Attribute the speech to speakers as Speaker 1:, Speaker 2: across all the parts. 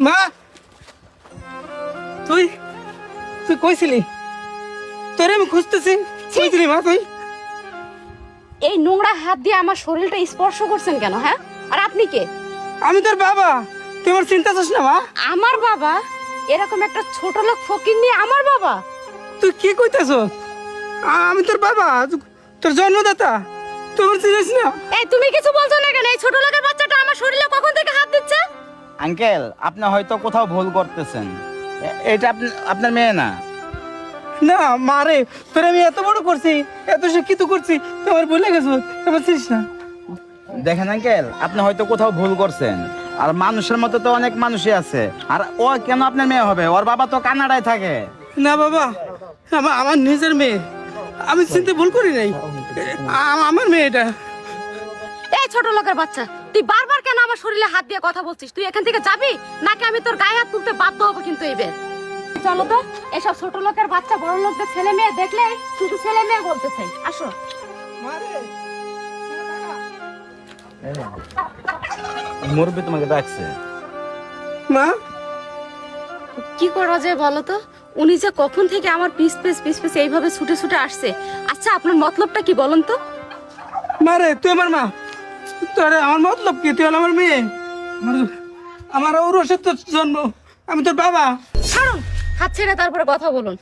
Speaker 1: মা! তুই? তুই কইছিলি? তোরে আমি খুঁজতেছি। কইছিলি মা তুই?
Speaker 2: এই নোংরা হাত দিয়ে আমার শরীরটা স্পর্শ করছেন কেন হ্যাঁ? আর আপনি কে?
Speaker 1: আমি তোর বাবা। তুই আমার চিন্তা করছিস না মা।
Speaker 2: আমার বাবা? এরকম একটা ছোট লোক ফকির নিয়ে আমার বাবা?
Speaker 1: তুই কি কইতেছ আমি তোর বাবা। তোর জন্মদাতা। আমার চিনিস না।
Speaker 2: এই তুমি কিছু বলছো না কেন? এই ছোট লোকের বাচ্চাটা আমার শরীরে কখন থেকে হাত দিচ্ছে?
Speaker 3: আঙ্কেল আপনি হয়তো কোথাও ভুল করতেছেন। এটা আপনার মেয়ে না?
Speaker 1: না মারে তোর আমি এত বড় করছি এত শিক্ষিত করছি তোমার ভুলে গেছো চিনিস না।
Speaker 3: দেখেন আঙ্কেল আপনি হয়তো কোথাও ভুল করছেন। আর মানুষের মতো তো অনেক মানুষই আছে। আর ও কেন আপনার মেয়ে হবে? ওর বাবা তো কানাডায় থাকে।
Speaker 1: না বাবা আমার আমার নিজের মেয়ে। আমি চিনতে ভুল করি নাই। আমার মেয়ে এটা।
Speaker 2: এই ছোট লোকের বাচ্চা। তুই বারবার কেন আমার শরীরে হাত দিয়ে কথা বলছিস? তুই এখান থেকে যাবি? নাকি আমি তোর গায়ে হাত তুলতে বাধ্য হব কিন্তু এবার? চলো তো এসব ছোট লোকের বাচ্চা বড় লোকদের ছেলে মেয়ে দেখলে শুধু ছেলে মেয়ে বলতে চাই। আসো।
Speaker 3: মুরব্বী তোমাকে ডাকছে।
Speaker 1: মা?
Speaker 2: কি করা যায় বলো তো? উনি যে কখন থেকে আমার পিস পিস পিস পিস এইভাবে ছুটে ছুটে আসছে। আচ্ছা আপনার মতলবটা কি বলুন তো?
Speaker 1: মারে তুই আমার মা। তোর আমার মতলব কি? তুই হলো আমার মেয়ে? আমার তোর জন্ম। আমি তোর বাবা।
Speaker 2: ছাড়ুন হাত ছেড়ে তারপরে কথা বলুন।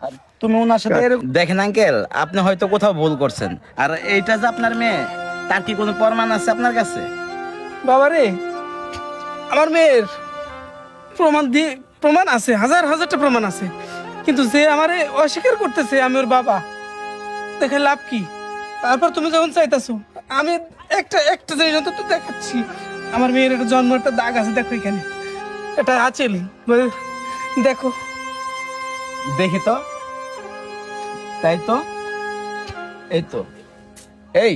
Speaker 3: আর তুমি ওনার সাথে এরকম- দেখেন আঙ্কেল আপনি হয়তো কোথাও ভুল করছেন। আর এইটা যে আপনার মেয়ে তার কি কোনো প্রমাণ আছে আপনার কাছে?
Speaker 1: বাবা রে আমার মেয়ের প্রমাণ দিয়ে প্রমাণ আছে হাজার হাজারটা প্রমাণ আছে। কিন্তু যে আমারে অস্বীকার করতেছে আমি ওর বাবা দেখে লাভ কি? তারপর তুমি যখন চাইতেছো, আমি একটা একটা জিনিস অন্তত দেখাচ্ছি। আমার মেয়ের একটা জন্ম একটা দাগ আছে, দেখো এখানে। এটা আছেল দেখো।
Speaker 3: দেখি তো। তাই তো? এই তো। এই।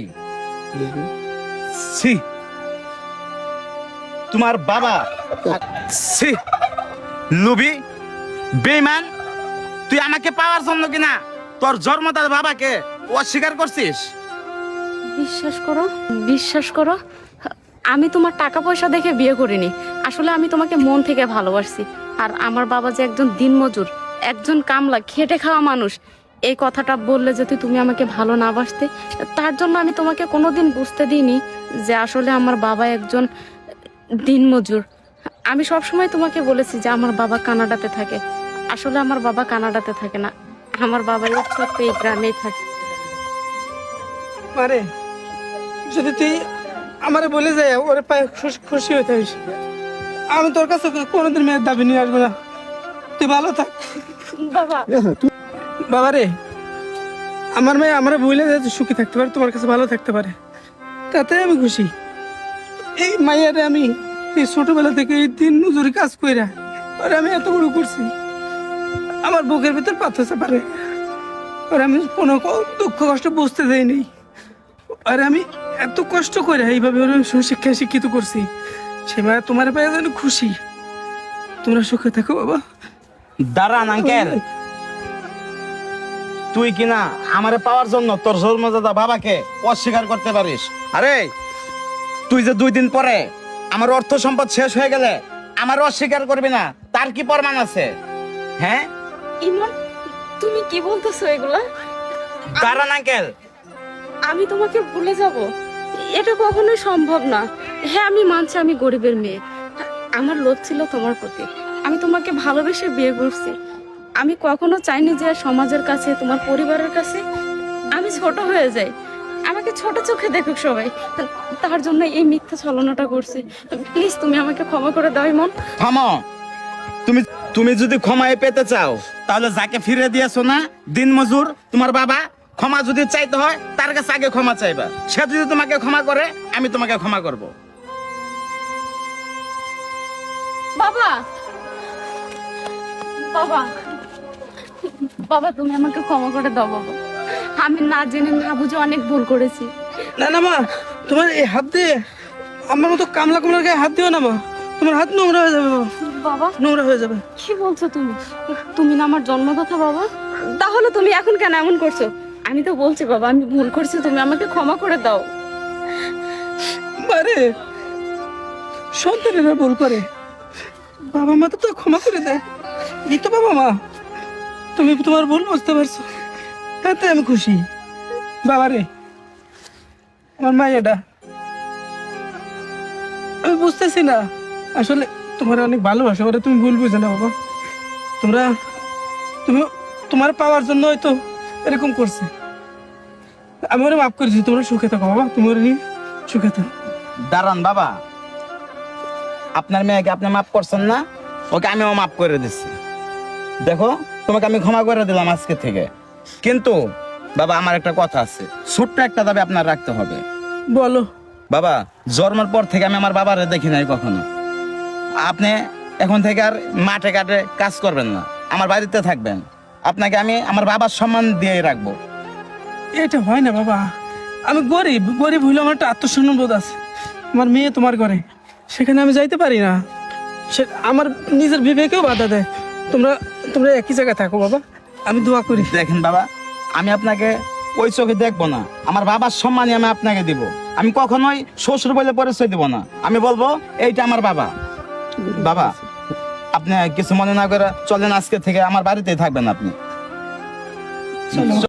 Speaker 3: ছি। তোমার বাবা। ছি। লুবি বেইমান তুই আমাকে পাওয়ার জন্য কিনা? তোর জন্মদার বাবাকে। অস্বীকার করছিস?
Speaker 2: বিশ্বাস করো বিশ্বাস করো, আমি তোমার টাকা পয়সা দেখে বিয়ে করিনি। আসলে আমি তোমাকে মন থেকে ভালোবাসি আর আমার বাবা যে একজন দিনমজুর, একজন কামলা, খেটে খাওয়া মানুষ, এই কথাটা বললে যদি তুমি আমাকে ভালো না বাসতে, তার জন্য আমি তোমাকে কোনোদিন বুঝতে দিইনি যে আসলে আমার বাবা একজন দিনমজুর। আমি সবসময় তোমাকে বলেছি যে আমার বাবা কানাডাতে থাকে। আসলে আমার বাবা কানাডাতে থাকে না। আমার বাবা এই গ্রামেই থাকে।
Speaker 1: মারে। যদি তুই আমারে বলে যায় ওরে পায়ে খুশি হয়ে থাকিস আমি তোর কাছে কোনোদিন মেয়ের দাবি নিয়ে আসব না। তুই ভালো থাক।
Speaker 2: বাবা।
Speaker 1: বাবা রে আমার মেয়ে আমার বইলে যাতে সুখী থাকতে পারে তোমার কাছে ভালো থাকতে পারে। তাতে আমি খুশি। এই মাইয়ারে আমি এই ছোটবেলা থেকে এই দিন মজুরি কাজ কইরা আর আমি এত বড় করছি। আমার বুকের ভিতর পাথর পারে আর আমি কোনো দুঃখ কষ্ট বুঝতে দেয়নি আর আমি এত কষ্ট করে এইভাবে ওর সুশিক্ষা শিক্ষিত করছি। সে মায়া তোমার পায়ে যেন খুশি। তোমরা সুখে থাকো বাবা।
Speaker 3: দাঁড়ান আঙ্কেল। তুই কিনা আমারে পাওয়ার জন্য তোর জন্মদাদা বাবাকে অস্বীকার করতে পারিস? আরে তুই যে দুই দিন পরে আমার অর্থ সম্পদ শেষ হয়ে গেলে আমার অস্বীকার করবি না তার কি প্রমাণ আছে? হ্যাঁ?
Speaker 2: ইমন তুমি কি বলতেছো এগুলা?
Speaker 3: দাঁড়ান আঙ্কেল।
Speaker 2: আমি তোমাকে ভুলে যাব। এটা কখনোই সম্ভব না। হ্যাঁ আমি মানছি আমি গরিবের মেয়ে। আমার লোভ ছিল তোমার প্রতি। আমি তোমাকে ভালোবেসে বিয়ে করছি। আমি কখনো চাইনি যে সমাজের কাছে, তোমার পরিবারের কাছে আমি ছোট হয়ে যাই। আমাকে ছোট চোখে দেখুক সবাই। তার জন্য এই মিথ্যা ছলনাটা করছি। প্লিজ, তুমি আমাকে ক্ষমা করে দাও, ইমন।
Speaker 3: থামো তুমি তুমি যদি ক্ষমায় পেতে চাও, তাহলে যাকে ফিরে দিয়েছ না দিন মজুর তোমার বাবা ক্ষমা যদি চাইতে হয় তার কাছে আগে ক্ষমা চাইবা। সে যদি তোমাকে ক্ষমা করে আমি তোমাকে ক্ষমা করব।
Speaker 2: বাবা! বাবা! বাবা তুমি আমাকে ক্ষমা করে দাও বাবা। আমি না জেনে না বুঝে অনেক ভুল করেছি।
Speaker 1: না না মা তোমার এই হাত দিয়ে আমার মতো কামলা কামলার গায়ে হাত দিও না মা। তোমার হাত নোংরা হয়ে যাবে বাবা
Speaker 2: বাবা!
Speaker 1: নোংরা হয়ে যাবে।
Speaker 2: কি বলছো তুমি? তুমি না আমার জন্মদাতা বাবা? তাহলে তুমি এখন কেন এমন করছ? আমি তো বলছি, বাবা, আমি ভুল করছি, তুমি আমাকে ক্ষমা করে দাও।
Speaker 1: মারে সন্তানেরা ভুল করে। বাবা মা তো তো ক্ষমা করে দেয়। এই তো বাবা মা। তুমি তোমার ভুল বুঝতে পারছ। তাতে আমি খুশি। বাবা রে, আমার মা এটা। আমি বুঝতেছি না। আসলে তোমার অনেক ভালোবাসা ওরা তুমি ভুল বুঝে না বাবা। তোমরা, তুমি তোমার পাওয়ার জন্য হয়তো এরকম করছে। আমি ওরা মাফ করেছি তোমরা সুখে থাকো বাবা তুমি ওরা নিয়ে সুখে থাকো।
Speaker 3: দাঁড়ান বাবা। আপনার মেয়েকে আপনি মাফ করছেন না ওকে আমিও মাফ করে দিচ্ছি দেখো তোমাকে আমি ক্ষমা করে দিলাম আজকে থেকে। কিন্তু বাবা আমার একটা কথা আছে। ছোট্ট একটা দাবি আপনার রাখতে হবে।
Speaker 1: বলো।
Speaker 3: বাবা জন্মের পর থেকে আমি আমার বাবারে দেখি নাই কখনো। আপনি এখন থেকে আর মাঠে ঘাটে কাজ করবেন না আমার বাড়িতে থাকবেন। আপনাকে আমি আমার বাবার সম্মান দিয়ে রাখব।
Speaker 1: এটা হয় না বাবা। আমি গরিব গরিব হইলে আমার একটা আত্মসম্মান বোধ আছে। আমার মেয়ে তোমার ঘরে সেখানে আমি যাইতে পারি না। সে আমার নিজের বিবেকেও বাধা দেয়। তোমরা তোমরা একই জায়গায় থাকো বাবা। আমি দোয়া করি।
Speaker 3: দেখেন বাবা আমি আপনাকে ওই চোখে দেখব না। আমার বাবার সম্মানই আমি আপনাকে দিব। আমি কখনোই শ্বশুর বলে পরিচয় দিব না। আমি বলব এইটা আমার বাবা। বাবা আপনি কিছু মনে না করে চলেন আজকে থেকে আমার বাড়িতেই থাকবেন আপনি।